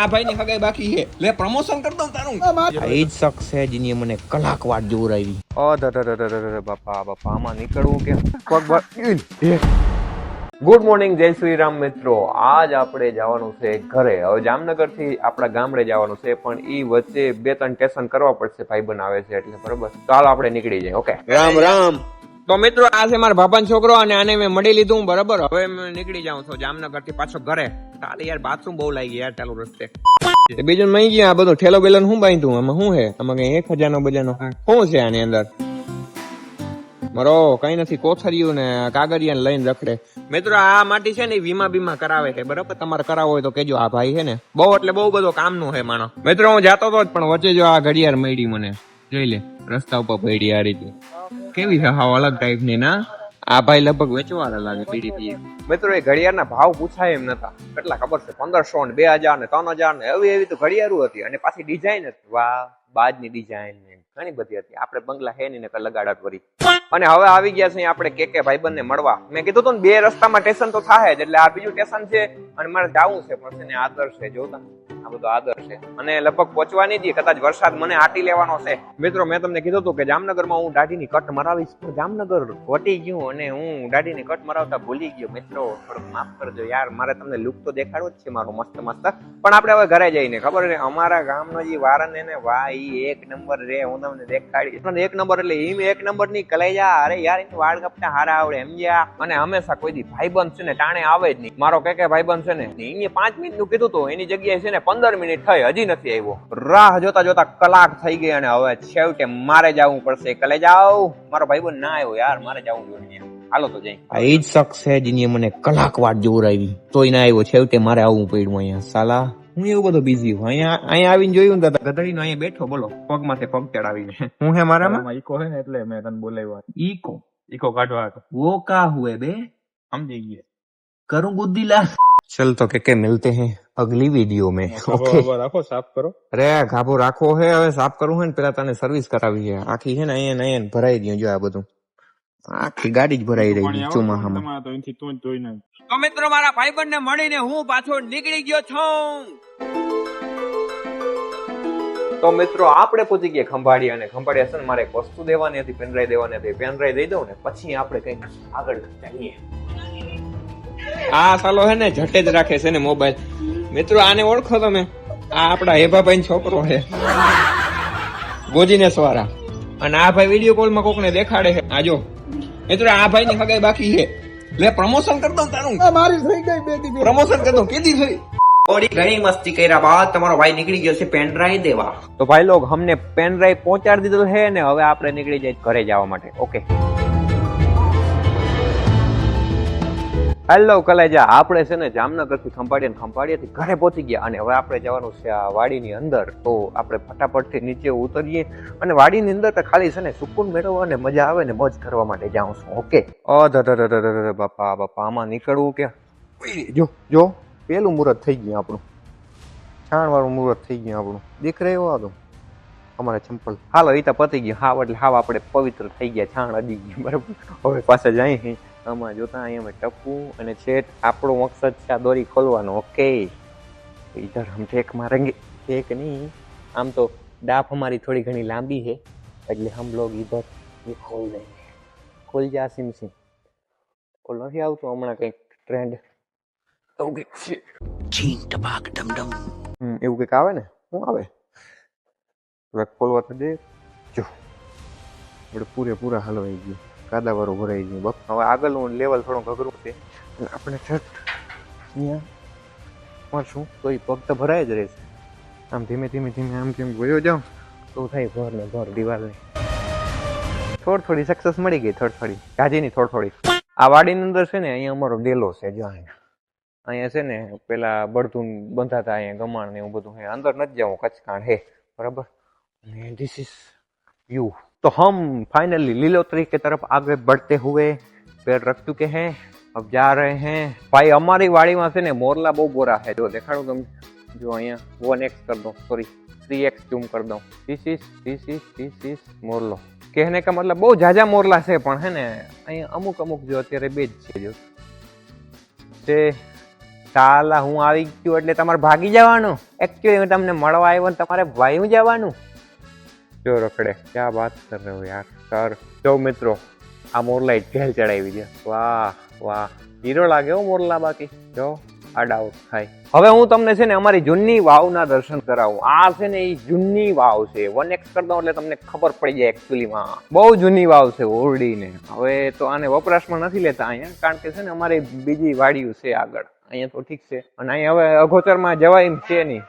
આ ભાઈ ની હગાઈ બાકી છે. લે પ્રમોશન કરી દઉં તારું. એ જ શખ્સ છે જેની મને કલાક વાર જોવરાવી ઓ ધ બાપા બાપા આમાં નીકળવું કે? પગ ગુડ મોર્નિંગ જય શ્રી રામ મિત્રો. આજ આપણે જવાનું છે ઘરે. હવે જામનગરથી આપણા ગામડે જવાનું છે પણ ઈ વચ્ચે બે ત્રણ સ્ટેશન કરવા પડશે ભાઈ બનાવે છે એટલે બરોબર. ચાલો આપણે નીકળી જઈએ ઓકે? રામ રામ. તો મિત્રો આ છે મારા બાપાનો છોકરો અને આને મેં મળી લીધું બરાબર? હવે મેં નીકળી જાઉં છું જામનગરથી પાછો ઘરે. ચાલે યાર બાથરૂમ બહુ લાગી યાર ચાલુ રસ્તે. બીજું મહી ગયા આ બધું ઠેલો બેલો શું બાંધ્યું? આમાં શું હે આમાં કઈ એક હજાર નો બજાર શું છે આની અંદર? મરો કઈ નથી કોથરિયું ને કાગળિયા લઈને રખડે. મિત્રો આ માટી છે ને વીમા બીમા કરાવે છે બરાબર? તમારે કરાવવો હોય તો કેજો આ ભાઈ છે ને. બહુ એટલે બહુ બધો કામનું છે માણો. મિત્રો હું જાતો તો જ પણ વચ્ચે જો આ ઘડિયાળ મળી મને. જોઈ લે રસ્તા ઉપર પડી આ રીતે. કેવી છે હાવ અલગ ટાઈપની ના? આ ભાઈ લગભગ વેચવાના લાગે પીડીપી મિત્રો, એ ઘડિયાળના ભાવ પૂછાય એમ નતા. કેટલા ખબર છે? પંદરસો ને બે હજાર ને ત્રણ હજાર ને એવી એવી તો ઘડિયાળો હતી અને પાછી ડિઝાઇન હતી. વાહ, બાજની ડિઝાઇન ને ઘણી બધી હતી. આપણે બંગલા હે નકર લગાડત કરી અને હવે આવી ગયા છે આપણે કે કે ભાઈબંધ ને મળવા. મેં કીધું તો ને બે રસ્તામાં સ્ટેશન તો થાય જ, એટલે આ બીજું સ્ટેશન છે અને મારે જવું છે, પણ છે ને આદર છે જોતા. બધો આદર છે. અને લગભગ પહોંચવાની હતી કદાચ વરસાદ મને આટી લેવાનો છે. મિત્રો, મેં તમને કીધું હતું કે જામનગરમાં હું દાઢીની કટ મરાવીશ. પણ જામનગર વટી ગયું અને હું દાઢીની કટ મરાવતા ભૂલી ગયો. મિત્રો, થોડુંક માફ કરજો યાર. મારે તમને લુક તો દેખાડવો જ છે મારો મસ્ત મસ્ત. પણ આપણે હવે ઘરે જઈને, ખબર ને અમારા ગામનો જે વારન વાહ, ઈ એક નંબર રે. હું તમને દેખાડીશ. એક નંબર એટલે ઈમ એક નંબરની કલેજા. અરે યાર, એની વાળ કપટા હારા આવડે, એમ જ્યાં. અને હંમેશા કોઈ દી ભાઈબંધ છે ને, ટાણે આવે જ નહીં. મારો કે કે ભાઈબંધ છે ને એને પાંચ મિનિટનું કીધું તો. એની જગ્યાએ છે ને પંદર મિનિટ થઈ હજી નથી આવ્યો. રાહ જોતા જોતા કલાક થઈ ગઈ અને હવે છેવટે મારે જવું પડશે. કલે જાવ મારો ભાઈ બોલ ના આવ્યો યાર મારે જવું જોઈએ હાલો તો જઈ. આ એ જ શખ્સ છે જેની મને કલાક વાટ જોવરાવી તોય ના આવ્યો છેવટે મારે આવવું પડ્યું અહીંયા. સાલા હું એવું બધો બિઝી હું અહીંયા અહીંયા આવીને જોયું દાદા ગધડી નો અહીંયા બેઠો બોલો પગ માથે પગ ચડાવીને. હું હે મારામાં? ઈકો હે એટલે મેં તને બોલાવ્યો. ઈકો? ઈકો કાઢવા વો કા હુએ બે? સમજી ગયા. કરું લા ચલ તો કે કે મિલતે હે. અગલી વીડિયો મેં. ઓકે રાખો સાફ કરો. અરે ગાભો રાખો હે હવે સાફ કરવું હે ને પેલા તને સર્વિસ કરાવી છે આખી હે ને અહીંયા અહીંયા ભરાઈ ગયું જો આ બધું. આખી ગાડી જ ભરાઈ રહી ચોમાસામાં તો મિત્રો મારા ભાઈબંધ ને મળીને હું પાછો નીકળી ગયો છું. તો મિત્રો આપણે પહોંચી ગયા ખંભાળી અને ખંભાળી હશે મારે એક વસ્તુ દેવાની હતી પેનડ્રાઈવ દેવાની હતી. પેનડ્રાઈવ દઈ દઉં ને પછી આપણે કઈ આગળ જઈએ આ સાલો હે ને ઝટે જ રાખે છે ને મોબાઈલ. મિત્રો આને ઓળખો તમે? આ આપણા હેભાભાઈ છોકરો છે. ગોજીને સવારા. અને આ ભાઈ વીડિયો કોલમાં કોકને દેખાડે છે. આજો મિત્રો આ ભાઈ ની હગાઈ બાકી છે. લે પ્રમોશન કરી દઉં તારું. મારી થઈ ગઈ બે દી પ્રમોશન કરી દઉં. કેદી થઈ? ઓડી ઘણી મસ્તી કર્યા બાદ તમારો ભાઈ નીકળી ગયો છે પેન ડ્રાઈવ દેવા. તો ભાઈ લોગ હમને પેન ડ્રાઈવ પહોંચાડી દીધો છે ને હવે આપણે નીકળી જાય ઘરે જવા માટે. ઓકે હેલો કલેજા. આપણે છે ને જામનગરથી ખંભાળીએ ખંભાળીએથી ઘરે પહોંચી ગયા અને હવે આપણે જવાનું છે આ વાડીની અંદર. તો આપણે ફટાફટથી નીચે ઉતરીએ અને વાડીની અંદર તો ખાલી છે ને સુકૂન મેળવવા અને મજા આવે ને મોજ કરવા માટે જાઉં છું. ઓકે અ બાપા બાપા, આમાં નીકળવું કે? જો જો, પેલું મુહૂર્ત થઈ ગયું આપણું. છાણવાળું મુહૂર્ત થઈ ગયું આપણું. દીકરે એવો હતો અમારે ચંપલ. હાલો એ તો પતી ગયું. હાવ, એટલે હાવ આપણે પવિત્ર થઈ ગયા. છાણ અડી ગયું. બરાબર? હવે પાછા જાય આમાં જોતા અહીંયા અમે ટપુ અને છેટ આપણો મકસદ છે આ દોરી ખોલવાનો. ઓકે ઇધર હમ ઠેકમાં રંગે ઠેક નહીં. આમ તો ડાફ અમારી થોડી ઘણી લાંબી છે. એટલે હમ લોગ ઇધર એ ખોલ દે. ખોલ જા સિમ સિમ ખોલ નથી આવતો હમણાં કંઈક ટ્રેન્ડ એવું કંઈક ઓકે છીન ટપાક ડમડમ. એવું કંઈક આવે ને? શું આવે? ખોલવા તો દે. જો. આપણે પૂરેપૂરા હલવાઈ ગયું. કાદાવાળું ભરાઈ ગયું. બપ, હવે આગળનું લેવલ થોડુંક અઘરું છે. આપણે છઠ અહીંયા મળશું તો એ પગ તો ભરાય જ રહેશે. આમ ધીમે ધીમે ધીમે આમ કેમ ગયો જાઉં, તો થાય ભર ને ભર દિવાલને. થોડી થોડી સક્સેસ મળી ગઈ થોડી થોડી ગાજીની થોડી થોડી આ વાડીની અંદર છે ને, અહીંયા અમારો ડેલો છે, જો અહીંયા. અહીંયા છે ને, પેલા બળતું બંધાતા અહીંયા ગમાણ ને એવું બધું. હે અંદર નથી જવું, કચકાણ હે. બરાબર? અને ધીસ ઇઝ વ્યू तो हम फाइनली लीलोतरी के तरफ आगे बढ़ते हुए पैर रख चुके हैं अब जा रहे हैं भाई અમારી વાડીમાં છે ને મોરલા બહુ બોરા છે જો દેખાડું તમે જો અહીંયા વન એક્સ કરી દો સોરી થ્રી એક્સ ઝૂમ કરી દઉં this is this is this is મોરલો કહેને का મતલબ બહુ ઝાઝા મોરલા છે પણ હે ને અહીંયા અમુક અમુક જો અત્યારે બે જ છે જો તે સાલા હું આવી ગયો એટલે તમારે ભાગી જવાનું એકચ્યુઅલી હું તમને મળવા આવ્યો ને તમારે વાયુ જવાનું જો રખડે, ક્યાં વાત કર રહ્યો યાર? સર, જો મિત્રો, આ મોરલાઈ ઢેલ ચડાવી દે. વાહ વાહ. હીરો લાગે હો મોરલા બાકી. જો, આ ડાઉટ થાય. હવે હું તમને છે ને અમારી જૂની વાવના દર્શન કરાવું. આ છે ને એ જૂની વાવ છે. વન એક્સ કરી દઉં એટલે તમને ખબર પડી જાય એકચ્યુઅલીમાં બહુ જૂની વાવ છે, ઓરડીને. હવે તો આને વપરાશમાં નથી લેતા અહીંયા, કારણ કે છે ને અમારી બીજી વાડીઓ છે આગળ. અહીંયા તો ઠીક છે. અને અહીંયા હવે અગોચરમાં જવાય એમ છે નહીં.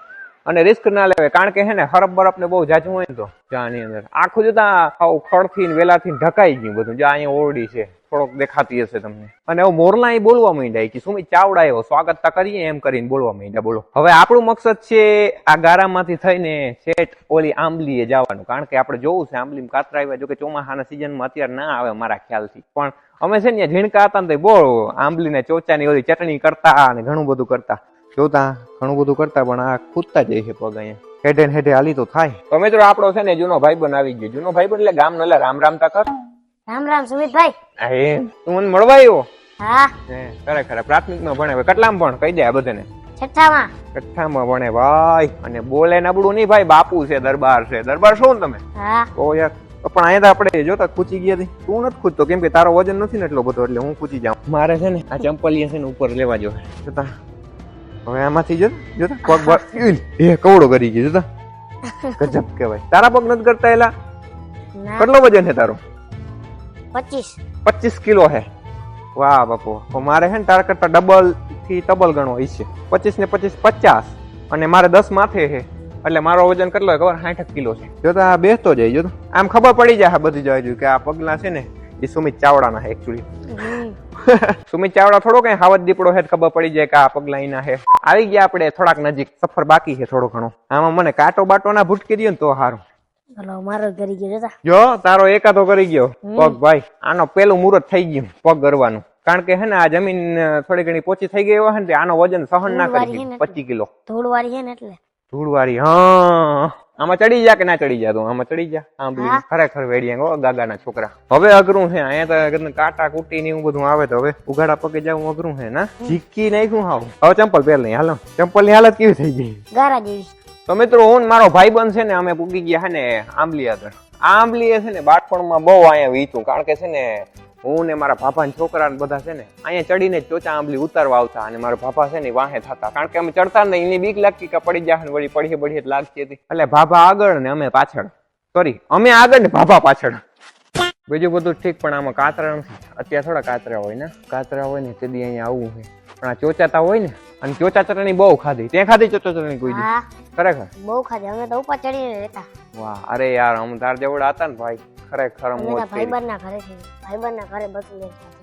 અને રિસ્ક ના લેવાય. કારણ કે હે ને હરફ બરફ ને બહુ જાજુ હોય ને તો આની અંદર. આખું જતા આવું ખડથી વેલાથી ઢકાઈ ગયું બધું. જ્યાં અહીંયા ઓરડી છે. થોડોક દેખાતી હશે તમને. અને હવે મોરલા અહીં બોલવા માંડ્યા. કે, સુમિત, ચાવડા એવો. સ્વાગત કરીએ એમ કરીને બોલવા માંડ્યા. બોલો. હવે આપણું મકસદ છે આ ગારામાંથી થઈને શેઠ ઓલી આંબલીએ જવાનું. કારણ કે આપણે જોવું છે આંબલી કાતરા આવ્યા જો કે ચોમાસાના સિઝનમાં અત્યારે ના આવે મારા ખ્યાલથી. પણ અમે છે ને ઝીણકા હતા ને બહુ આંબલીને ચોચાની ઓલી ચટણી કરતા અને ઘણું બધું કરતા. જોતા ઘણું બધું કરતા પણ આ ખૂદતા જાય છે પગ અહીંયા. હેઠે ને હેઠે હાલી તો થાય. તો મિત્રો આપણો છે ને જૂનો ભાઈબંધ આવી ગયો. જૂનો ભાઈબંધ એટલે ગામ નલે રામ રામ તા કર. રામ રામ સુમિતભાઈ. એ તું મને મળવા આવ્યો હા. હે, ખરેખર પ્રાથમિકમાં ભણે. કેટલામ ભણ? કહી દે આ બધાને. છઠ્ઠામાં. છઠ્ઠામાં ભણે. ભાઈ અને બોલે નબળું નહીં ભાઈ બાપુ છે દરબાર છે. દરબાર શું તમે? હા. તો યાર પણ અહીંયા તો આપણે જોતા ખૂચી ગયા હતી તું નથી ખૂચતો કેમ કે તારો વજન નથી ને એટલો બધો એટલે હું ખૂચી જાઉં. મારે છે ને આ ચંપલિયા છે ને ઉપર લેવા જો. જોતા હવે આમાંથી જો જોતા પગ એ કવડો કરી ગયો જોતા ગજબ કહેવાય. તારા પગ નથી કરતા એલા? કેટલો વજન છે તારો? પચીસ. પચીસ કિલો હે. વાહ બાપુ. તો મારે છે ને તારા કરતા ડબલથી ડબલ ગણો હોય છે. પચીસ ને પચીસ પચાસ. અને મારે દસ માથે હે એટલે મારો વજન કેટલો ખબર? સાઠ કિલો છે. જો આ બેસતો જાય જો આમ ખબર પડી જાય બધી જાય કે આ પગલા છે ને એ સુમિત ચાવડાના હે એકચ્યુઅલી. સુમિત ચાવડા થોડો કઈ હાવત દીપડો હેઠ ખબર પડી જાય કે આ પગલા એના હે. આવી ગયા આપણે થોડાક નજીક. સફર બાકી છે થોડો ઘણો. આમાં મને કાંટો બાટો ના ભૂટકી દે ને તો સારું મારો કરી ગયો જો તારો એકાદો કરી ગયો. પગ ભાઈ આનો પેલું મુહૂર્ત થઈ ગયું પગ ગરવાનું. કારણ કે હે ને આ જમીન થોડી ઘણી પોચી થઈ ગઈ હોય ને આનો વજન સહન ના કરી પચી કિલો. ધૂળ વાળી છે ને એટલે. ધૂળવાળી હા. આમાં ચડી જા કે ના ચડી જા તું? આમાં ચડી જા. આંબલી ખરેખર વેડિયા ગો ગાગાના છોકરા. હવે અઘરું છે અહીંયા તો કાટા કુટી ને એવું બધું આવે તો હવે ઉઘાડા પગે જવું અઘરું છે ના? ચીકી નાખ્યું હાવ. હવે ચંપલ પહેર નહીં હાલો. ચંપલની હાલત કેવી થઈ ગઈ? ગારા જેવી. તો મિત્રો હું મારો ભાઈ બંધ છે ને અમે પૂગી ગયા ને આંબલી આગળ. આંબલી છે ને બાળપણમાં બહુ અહીંયા વીતું કારણ કે છે ને હું ને મારા ભાભા ને છોકરા બધા છે ને, અહીંયા ચડીને ચોચા આંબલી ઉતારવા આવતા અને મારા ભાભા છે ને વાહે થતા. કારણ કે અમે ચડતા ને એની બીક લાગતી કે પડી જાય વળી પડીએ પડીએ લાગતી હતી. એટલે ભાભા આગળ ને અમે પાછળ. સોરી અમે આગળ ને ભાભા પાછળ. બીજું બધું ઠીક, પણ આમાં કાતરા નથી. અત્યારે થોડા કાતરા હોય ને. કાતરા હોય ને તે દી અહીંયા આવવું હોય પણ આ ચોચાતા હોય ને અને ચોચા ચટણી બહુ ખાધી. તે ખાધી ચોચા ચટણી કોઈ દી? ખરેખર? બહુ ખાધી. અમે તો ઉપર ચડીને રહેતા. વાહ અરે યાર અમે તાર જેવડા હતા ને ભાઈ. ખરેખર મોજ કરી. ભાઈબંધ ના ઘરે છે ભાઈબંધ ના ઘરે બસ જતા.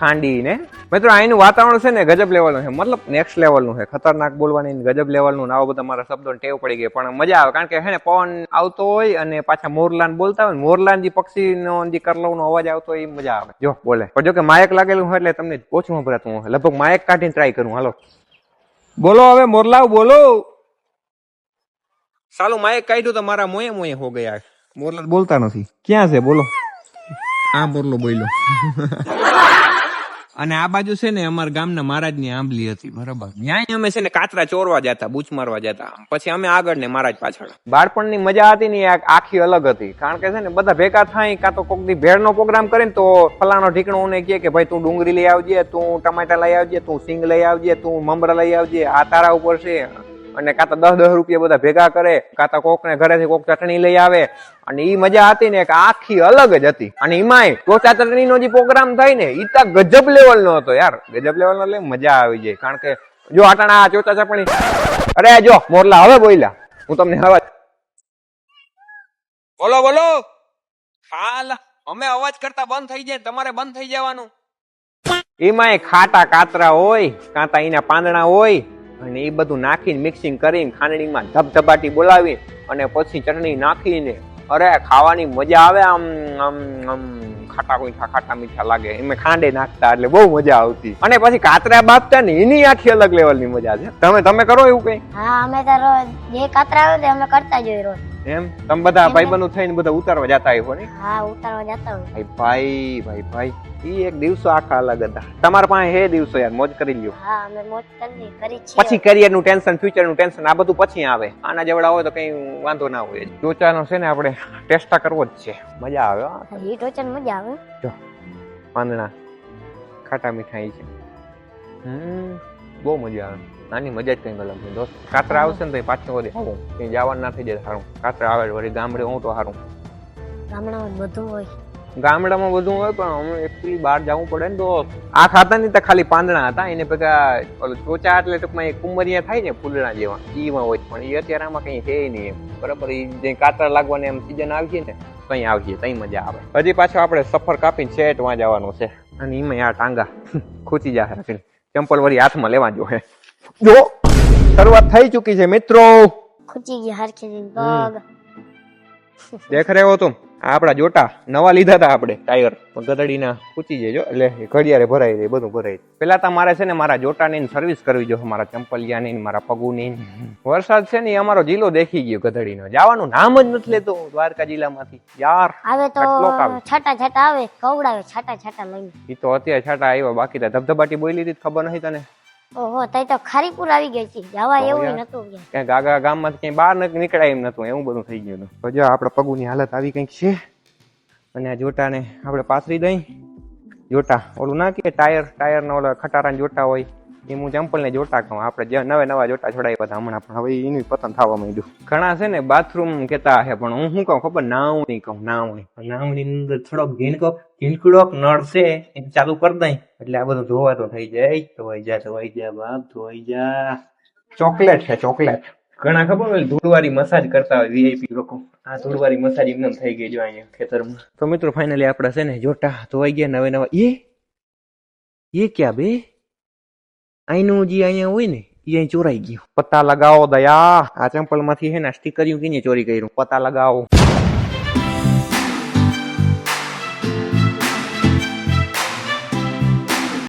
ખાંડી ને મિત્રો અહીંનું વાતાવરણ છે ને ગજબ લેવલનું છે. મતલબ નેક્સ્ટ લેવલનું છે. ખતરનાક બોલવાની ગજબ લેવલનું ને આવા બધા મારા શબ્દો ટેવ પડી ગઈ. પણ મજા આવે. કારણ કે હે ને પવન આવતો હોય અને પાછા મોરલાન બોલતા હોય મોરલાન જે પક્ષીનો જે કરલવનો અવાજ આવતો હોય એ મજા આવે. જો બોલે. પણ જો કે માયક લાગેલું હોય એટલે તમને ઓછું સંભળાતું હોય. લગભગ માયક કાઢીને ટ્રાય કરું. હાલો. બોલો હવે મોરલાવ બોલો. સાલું માયક કાઢ્યું તો મારા મોયે મોયે હો ગયા. મોરલા બોલતા નથી. ક્યાં છે? બોલો. આ મોરલો બોલ્યો. અને આ બાજુ છે ને અમારા ગામના મહારાજની આંબલી હતી, બરાબર. ન્યાય અમે છે ને કાતરા ચોરવા જતા, બૂચ મારવા જતા. પછી અમે આગળ ને મહારાજ પાછળ. બાળપણની મજા હતી ને આખી અલગ હતી. કારણ કે છે ને બધા ભેગા થાય, કાં તો કોક દી ભેળનો પ્રોગ્રામ કરે ને તો ફલાનો ઢીકણો ને કહે કે, ભાઈ, તું ડુંગળી લઈ આવજે, તું ટમાટા લઈ આવજે, તું સિંગ લઈ આવજે, તું મમરા લઈ આવજે, આ તારા ઉપર છે. અને કાં તો દસ દસ રૂપિયા બધા ભેગા કરે કાં તો કોક ને ઘરેથી કોક ચટણી લઈ આવે. અને એ મજા હતી ને કે આખી અલગ જ હતી. અને એમાંય ચોચા ચટણી નો જે પ્રોગ્રામ થાય ને એ તો ગજબ લેવલ નો હતો યાર. ગજબ લેવલ નો એટલે મજા આવી જાય. કારણ કે જો આટાણા આ ચોચા ચટણી અરે જો મોરલા હવે બોલ્યા. હું તમને અવાજ બોલો બોલો. હાલ અમે અવાજ કરતા બંધ થઈ જાય તમારે બંધ થઈ જવાનું. એમાંય ખાટા કાતરા હોય કાંતા એના પાંદડા હોય અને એ બધું નાખીને મિક્સિંગ કરીને ખાંડણીમાં ધબધબાટી બોલાવી અને પછી ચટણી નાખીને, અરે ખાવાની મજા આવે આમ આમ આમ, ખાટા મીઠા ખાટા મીઠા લાગે. એમાં ખાંડે નાખતા એટલે બહુ મજા આવતી. અને પછી કાતરા બાપતા ને એની આખી અલગ લેવલની મજા છે. તમે તમે કરો એવું કઈ? હા, અમે તો રોજ, જે કાતરા આવે અમે કરતા જોઈએ રોજ. એમ? તમે બધા ભાઈબંધો થઈને બધા ઉતારવા જતા આવ્યો ને? હા ઉતારવા જતા ભાઈ ભાઈ ભાઈ ભાઈ ઈ એક દિવસો આખા અલગ હતા. તમારા પાસે હે દિવસો યાર મોજ કરી લ્યો. હા અમે મોજ કરી કરી છે પછી કરિયરનું ટેન્શન ફ્યુચરનું ટેન્શન આ બધું પછી આવે. આના જેવડા હોય તો કઈ વાંધો ના હોય. ચોચાનો છે ને આપણે ટેસ્ટા કરવો જ છે. મજા આવે હો. ટોચન મજા આવે. પાંદડા ખાટા મીઠાઈ છે. હમ બહુ મજા આવે. નાની મજા જ કંઈક અલગ છે. દોસ્ત કાતરા આવશે ને તો પાછો વળી આવું. એ જવાનું ના થઈ જાય સારું કાતરા આવે વળી ગામડે હું તો સારું ગામડામાં બધું હોય. ગામડામાં બધું હોય પણ અમે એકચ્યુઅલી બહાર જવું પડે ને તો આ ખાતા ની તો ખાલી પાંદડા હતા. એને ભેગા ઓલું ચોચા એટલે ટૂંકમાં એ કુંમરિયા થાય ને ફૂલડા જેવા. ઈમાં હોય પણ એ અત્યારે આમાં કઈ છે નહીં એમ. બરાબર એ જે કાતરા લાગવાની એમ સીઝન આવી ને કઈ આવી તઈ મજા આવે. હજી પાછો આપણે સફર કાપીને વાં જવાનું છે. અને એમાં આ ટાંગા ખૂચી જાય ચંપલ વળી હાથમાં લેવા જો હે. જો શરૂઆત થઈ ચૂકી છે મિત્રો. ખૂચી ગઈ હરખી દિન પગ દેખ રહ્યો તું આપડા જોટા નવા લીધા હતા આપણે ટાયર પણ ગધડીના પૂછી જજો એટલે ઘડિયારે ભરાઈ રહે બધું ભરાઈ રહે. પેલા તો મારે છે ને મારા જોટાની સર્વિસ કરવી જો મારા ચંપલિયાની ની મારા પગુની વરસાદ છે ને અમારો જિલ્લો દેખી ગયો ગધડીનો. જવાનું નામ જ નથી લેતો દ્વારકા જિલ્લામાંથી. યાર આવે તો છાટા છાટા આવે કવડાવે છાટા છાટા લઈને. એ તો અત્યારે છાટા આવ્યા બાકી તો ધબધબાટી બોલી હતી ખબર નહીં તને. ઓહો તઈ તો ખારીપુર આવી ગઈ છે. જવા એવું. નતું ક્યાંક આગા ગામમાંથી ક્યાંય બહાર નથી નીકળાય એમ નતું એવું બધું થઈ ગયું તો જો આપણા પગુની હાલત આવી કંઈક છે. અને આ જોટાને આપણે પાથરી દઈ. જોટા ઓલું ના કે ટાયર ટાયર ના ઓલા ખટારાને જોટા હોય. એ હું ચંપલ ને જોટા કહું. આપણે જે નવા નવા જોટા છોડાવ્યા હતા હમણાં. પણ હવે એનું પતન થવા માંડ્યું. ઘણા છે ને બાથરૂમ કેતા હે પણ હું શું કહું? ખબર? નાવણી કહું નાવણી. નાવણી ની અંદર થોડોક ઝીણકો ઝીણકડોક નળ છે એ ચાલુ કરી દઈ. એટલે આ બધું ધોવા તો થઈ જાય. ધોવાઈ જા ધોવાઈ જા બાપ ધોવાઈ જા. ચોકલેટ છે ચોકલેટ. ઘણા ખબર હોય ધૂળવારી મસાજ કરતા હોય વીઆઈપી લોકો. આ ધૂળવારી મસાજ એમને થઈ ગઈ જો અહીંયા ખેતરમાં. તો મિત્રો ફાઇનલી આપણે છે ને જોટા ધોવાઈ ગયા નવે નવા. એ એ ક્યાં બે? અહીંનું જે અહીંયા હોય ને, એ અહીં ચોરાઈ ગયું. પત્તા લગાવો દયા. આ ચંપલમાંથી હે ને સ્ટીકર કેને ચોરી કર્યું. પત્તા લગાવો.